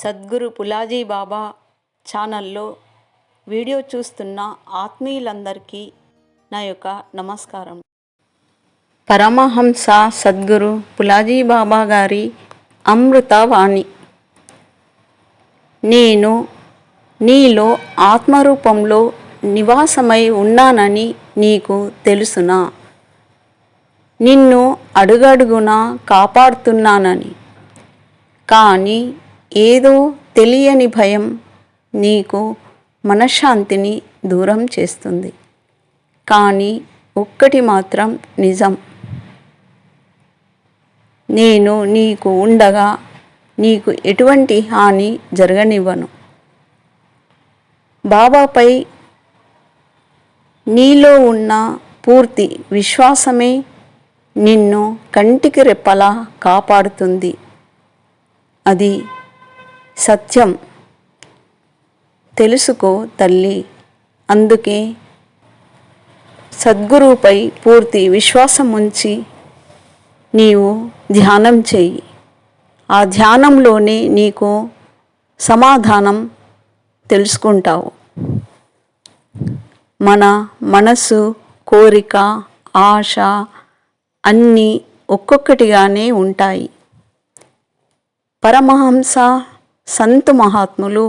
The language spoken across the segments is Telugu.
సద్గురు పులాజీ బాబా ఛానల్లో వీడియో చూస్తున్న ఆత్మీయులందరికీ నా యొక్క నమస్కారం. పరమహంస సద్గురు పులాజీ బాబా గారి అమృతవాణి. నేను నీలో ఆత్మరూపంలో నివాసమై ఉన్నానని నీకు తెలుసునా? నిన్ను అడుగడుగునా కాపాడుతున్నానని. కానీ ఏదో తెలియని భయం నీకు మనశ్శాంతిని దూరం చేస్తుంది. కానీ ఒక్కటి మాత్రం నిజం. నేను నీకు ఉండగా నీకు ఎటువంటి హాని జరగనివ్వను. బాబాపై నీలో ఉన్న పూర్తి విశ్వాసమే నిన్ను కంటికి రెప్పలా కాపాడుతుంది. అది సత్యం. తెలుసుకో తల్లి. అందుకే సద్గురువుపై పూర్తి విశ్వాసం ఉంచి నీవు ధ్యానం చెయ్యి. ఆ ధ్యానంలోనే నీకు సమాధానం తెలుసుకుంటావు. మన మనసు కోరిక ఆశ అన్నీ ఒక్కొక్కటిగానే ఉంటాయి. పరమహంస సంతు మహాత్ములు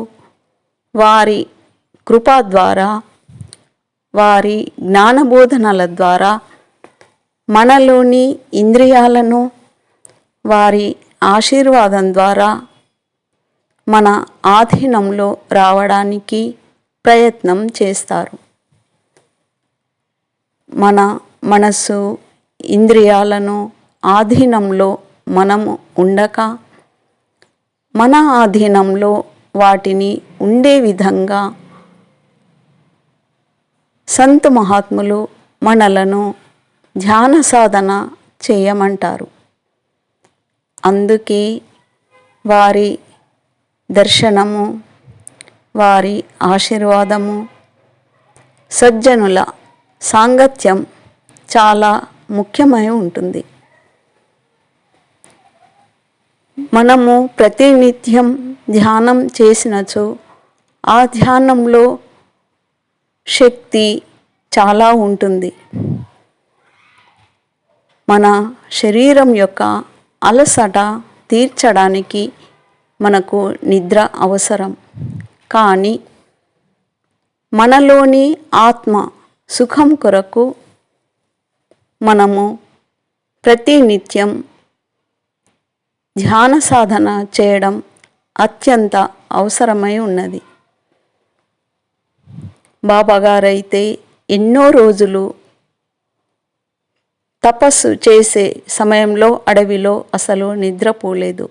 వారి కృపా ద్వారా వారి జ్ఞానబోధనల ద్వారా మనలోని ఇంద్రియాలను వారి ఆశీర్వాదం ద్వారా మన ఆధీనంలో రావడానికి ప్రయత్నం చేస్తారు. మన మనస్సు ఇంద్రియాలను ఆధీనంలో మనము ఉండక మన ఆధీనంలో వాటిని ఉండే విధంగా సంత మహాత్ములు మనలను ధ్యాన సాధన చేయమంటారు. అందుకే వారి దర్శనము వారి ఆశీర్వాదము సజ్జనుల సాంగత్యం చాలా ముఖ్యమై ఉంటుంది. మనము ప్రతినిత్యం ధ్యానం చేసినచో ఆ ధ్యానంలో శక్తి చాలా ఉంటుంది. మన శరీరం యొక్క అలసట తీర్చడానికి మనకు నిద్ర అవసరం. కానీ మనలోని ఆత్మ సుఖం కొరకు మనము ప్రతినిత్యం ధ్యాన సాధన చేయడం అత్యంత అవసరమై ఉన్నది. బాబాగారైతే ఎన్నో రోజులు తపస్సు చేసే సమయంలో అడవిలో అసలు నిద్రపోలేదు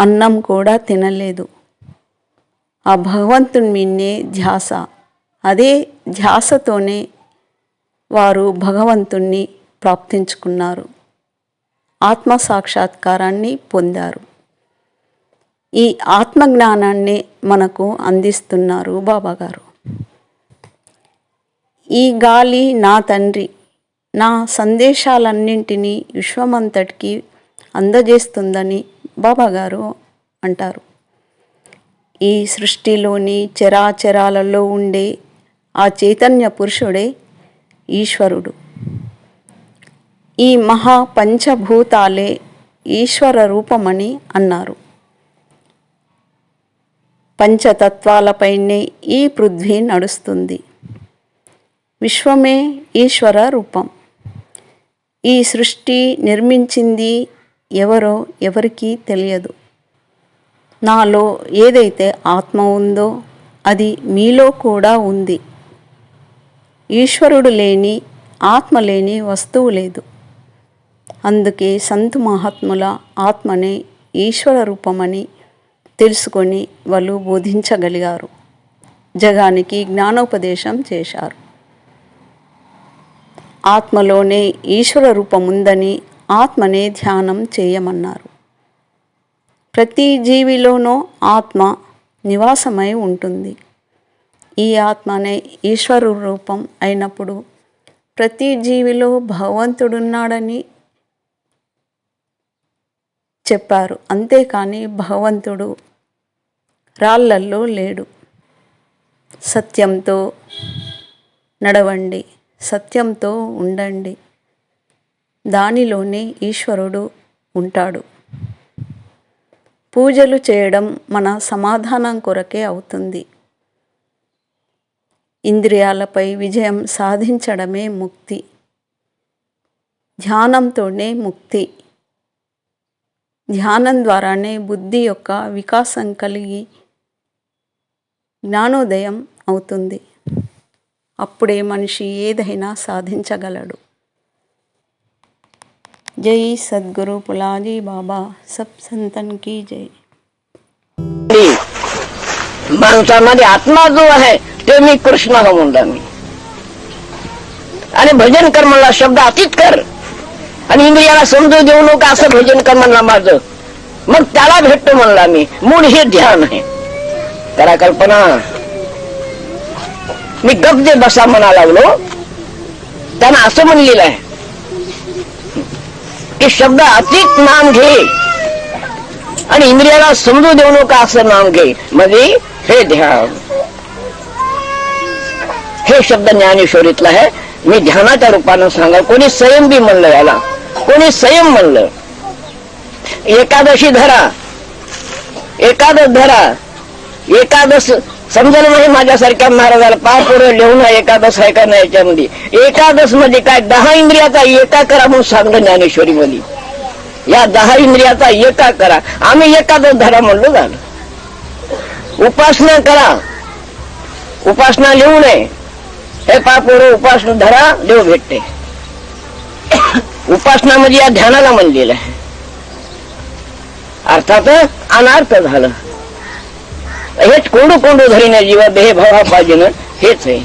అన్నం కూడా తినలేదు. ఆ భగవంతుని మిన్నే ధ్యాస. అదే ధ్యాసతోనే వారు భగవంతుణ్ణి ప్రాప్తించుకున్నారు. ఆత్మ సాక్షాత్కారాన్ని పొందారు. ఈ ఆత్మజ్ఞానాన్ని మనకు అందిస్తున్నారు బాబాగారు. ఈ గాలి నా తండ్రి నా సందేశాలన్నింటినీ విశ్వమంతటికి అందజేస్తుందని బాబాగారు అంటారు. ఈ సృష్టిలోని చరాచరాలలో ఉండే ఆ చైతన్య పురుషుడే ఈశ్వరుడు. ఈ మహా పంచభూతాలే ఈశ్వర రూపమని అన్నారు. పంచతత్వాలపైనే ఈ పృథ్వీ నడుస్తుంది. విశ్వమే ఈశ్వర రూపం. ఈ సృష్టి నిర్మించింది ఎవరో ఎవరికీ తెలియదు. నాలో ఏదైతే ఆత్మ ఉందో అది మీలో కూడా ఉంది. ఈశ్వరుడు లేని ఆత్మ లేని వస్తువు లేదు. అందుకే సంతు మహాత్ముల ఆత్మనే ఈశ్వర రూపమని తెలుసుకొని వాళ్ళు బోధించగలిగారు. జగానికి జ్ఞానోపదేశం చేశారు. ఆత్మలోనే ఈశ్వర రూపం ఉందని ఆత్మనే ధ్యానం చేయమన్నారు. ప్రతి జీవిలోనూ ఆత్మ నివాసమై ఉంటుంది. ఈ ఆత్మనే ఈశ్వరు రూపం అయినప్పుడు ప్రతి జీవిలో భగవంతుడున్నాడని చెప్పారు. అంతేకాని భగవంతుడు రాళ్ళల్లో లేడు. సత్యంతో నడవండి సత్యంతో ఉండండి. దానిలోనే ఈశ్వరుడు ఉంటాడు. పూజలు చేయడం మన సమాధానం కొరకే అవుతుంది. ఇంద్రియాలపై విజయం సాధించడమే ముక్తి. ధ్యానంతోనే ముక్తి. ధ్యానం ద్వారానే బుద్ధి యొక్క వికాసం కలిగి జ్ఞానోదయం అవుతుంది అప్పుడే మనిషి ఏదైనా సాధించగలడు జై సద్గురు పులాజీ బాబా సబ్ సంతన్ की जय माणसामध्ये आत्मा जो आहे ते मी कृष्ण हा म्हणला मी आणि भजन कर म्हणला शब्द अतीत कर आणि इंद्रियाला समजू देऊ नका असं भजन कर म्हणला माझं. मग त्याला भेटतो म्हणला मी. मूळ हे ध्यान आहे. करा कल्पना. मी गप्प बसा म्हणा लागलो. त्यानं असं म्हणलेलं आहे. की शब्द अतीत नाम घे. आणि इंद्रियाला समजू देऊ नका असं नाम घे. म्हणजे हे ध्यान. हे शब्द ज्ञानेश्वरीतला आहे. मी ध्यानाच्या रूपानं सांगा कोणी संयम बी म्हणलं याला. कोणी संयम म्हणलं? एकादशी धरा. एकादश धरा. एकादश समजलं नाही माझ्यासारख्या महाराजाला पाय पोरं लिहून एकादश आहे का नाही याच्यामध्ये? एकादश म्हणजे काय? दहा इंद्रियाचा एका करा म्हणून सांगलं ज्ञानेश्वरी मध्ये या दहा इंद्रियाचा एका करा. आम्ही एकादश धरा म्हणलो झालं उपासना करा. उपासना लिहू नये. हे पापोर उपासना धरा देव भेटते. उपासना म्हणजे या ध्यानाला म्हणलेलं आहे. अर्थात अनार्थ झालं. हेच कोंडू कोंडू धरीने जीवा देह भावा पाहिजे हेच आहे.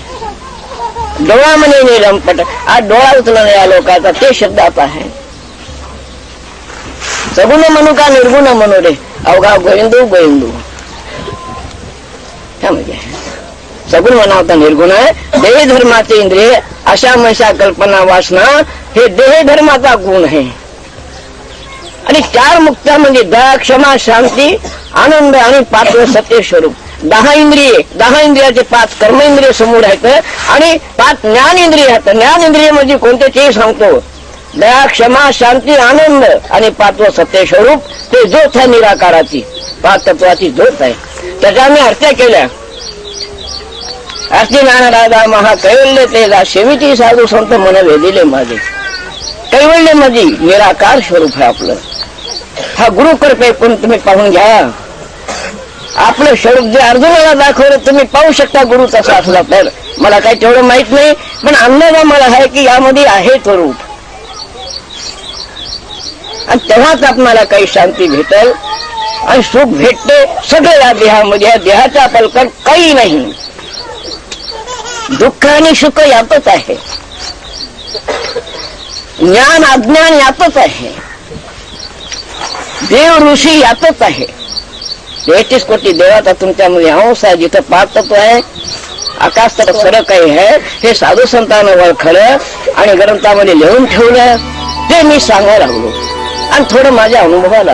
डोळा म्हणे निरंपट आज डोळा उचलणं या लोकांचा ते शब्द आता आहे. सगुण म्हणू का निर्गुण म्हणू रे? अवघा गोविंदू गोविंदू. म्हणजे सगुण म्हणावता निर्गुण आहे. देह धर्माचे इंद्रिय अशा मशा कल्पना वासना हे देह धर्माचा गुण आहे. आणि चार मुक्त्या म्हणजे दया क्षमा शांती आनंद आणि पाच सत्य स्वरूप. दहा इंद्रिये दहा इंद्रियाचे पाच कर्म इंद्रिय समोर आहेत आणि पाच ज्ञान इंद्रिय आहेत. ज्ञान इंद्रिय म्हणजे कोणते ते सांगतो. दया क्षमा शांती आनंद आणि पाचवं सत्य स्वरूप. ते ज्योत आहे निराकाराची. पाच तत्वाची ज्योत आहे. त्याच्या आम्ही हत्या केल्या. असे राधा महा कैवल्य तेला शेवीची साधू संत मन वेदिले माझे. कैवल्य माझी निराकार स्वरूप आहे आपलं. हा गुरु कृपे पण तुम्ही पाहून घ्या. आपलं स्वरूप जे अर्जुनाला दाखवलं तुम्ही पाहू शकता गुरु तसा असला तर मला काही तेवढं माहीत नाही पण अंदाज मला आहे की यामध्ये आहे स्वरूप आणि तेव्हाच आपणाला काही शांती भेटल आणि सुख भेटते. सगळं या देहामध्ये या देहाच्या पलकन काही नाही. दुःख आणि सुख यातच आहे. ज्ञान अज्ञान यातच आहे. देव ऋषी यातच आहे. तेहतीस कोटी देवाचा तुमच्यामध्ये हंस आहे जिथं पाच तत्व आहे. आकाश तर सर्व काही आहे हे साधू संतांना ओळखलं आणि ग्रंथामध्ये लिहून ठेवलं. ते मी सांगायला लागलो. आणि थोडं माझ्या अनुभवाला